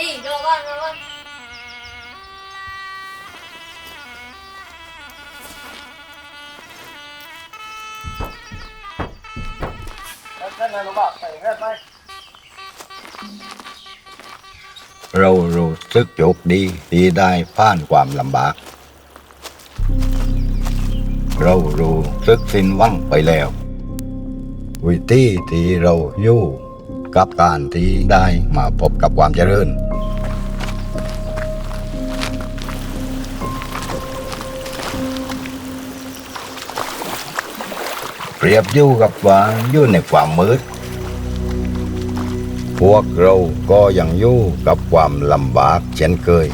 รอก่อนรอก่อนเรารู้สึกโชคดีที่ได้ผ่านความลำบาก เรารู้สึกสิ้นหวังไปแล้ว วิธีที่เราอยู่ กับการที่ได้มาพบกับความเจริญเปรียบอยู่กับว่าอยู่ในความมืด พวกเราก็ยังอยู่กับความลำบากเช่นเคย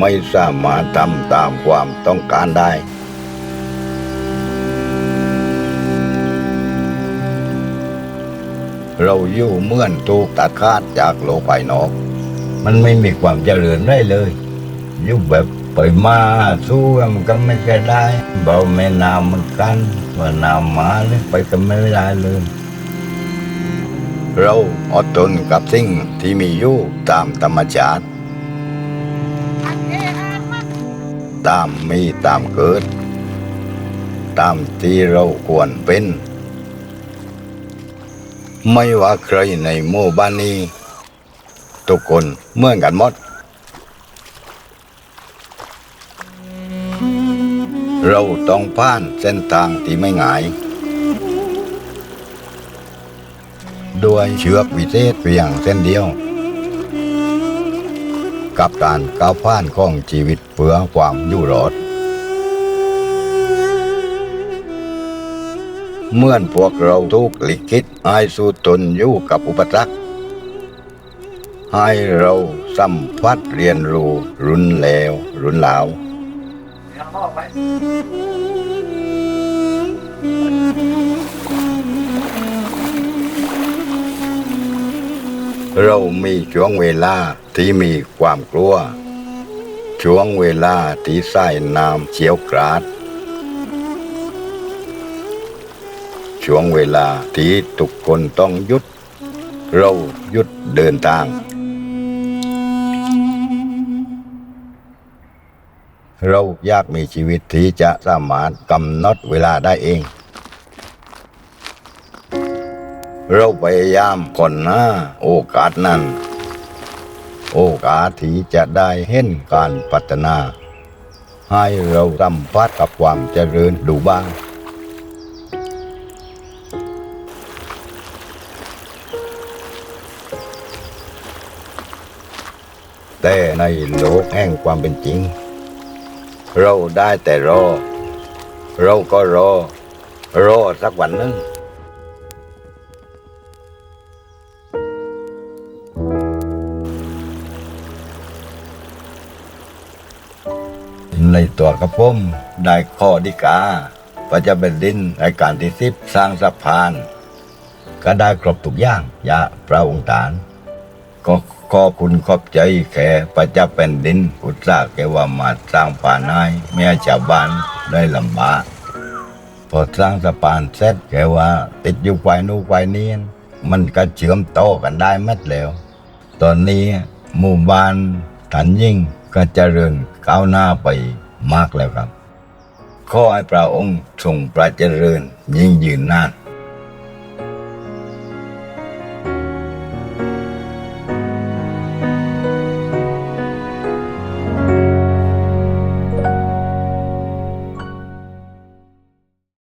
ไม่สามารถทำตามความต้องการได้ เราอยู่เมื่อนถูกตัดขาดจากโลกภายนอก มันไม่มีความเจริญได้เลยอยู่แบบไปมาสู้มันก็ไม่เคยได้ เบาแม่น้ำมันกันว่าน้ำมาเลยไปก็ไม่ได้เลยเราอดทนกับสิ่งที่มีอยู่ตามธรรมชาติ ตามมีตามเกิด ตามที่เราควรเป็น ไม่ว่าใครในหมู่บ้านนี้ทุกคนเมื่อกันหมด เราต้องผ่านเส้นทางที่ไม่ง่ายด้วยเชือกวิเศษเพียงเส้นเดียว กับการก้าวผ่านของชีวิตเพื่อความอยู่รอดเมื่อนพวกเราทุกลิขิตให้สู้ตนอยู่กับอุปสรรคให้เราสัมผัสเรียนรู้รุนแล้วรุนหลาว เรามีช่วงเวลาที่มีความกลัว ช่วงเวลาที่ใส่น้ำเฉียวกราด ช่วงเวลาที่ทุกคนต้องหยุด เราหยุดเดินทาง เราอยากมีชีวิตที่จะสามารถกำหนดเวลาได้เอง เราพยายามก่อนหน้าโอกาสนั้น โอกาสที่จะได้เห็นการพัฒนา ให้เราสัมผัสกับความเจริญดูบ้างแต่ในโลกแห่งความเป็นจริง เราได้แต่รอ เราก็รอ รอสักวันหนึ่ง ในตัวกระผมได้ข้อดีกาพระจ้าแผ่นดินรายการที่สิบสร้างสะพาน ก็ได้ครบทุกอย่างยาพระองค์ฐานก็ขอบคุณขอบใจแค่พระจ้าแผ่นดินอุตส่าแกว่ามาสร้างป่านให้แม่ชาวบ้านได้ลำบากพอสร้างสะพานเสร็จแกว่า ติดอยู่ไฟนู้ไฟนี้มันก็เชื่อมโตอกันได้มัดแล้ว ตอนนี้หมู่บ้านถันยิ่งก็เจริญก้าวหน้าไป มากแล้วครับ ขอให้พระองค์ทรงประเจริญยิ่งยืนนาน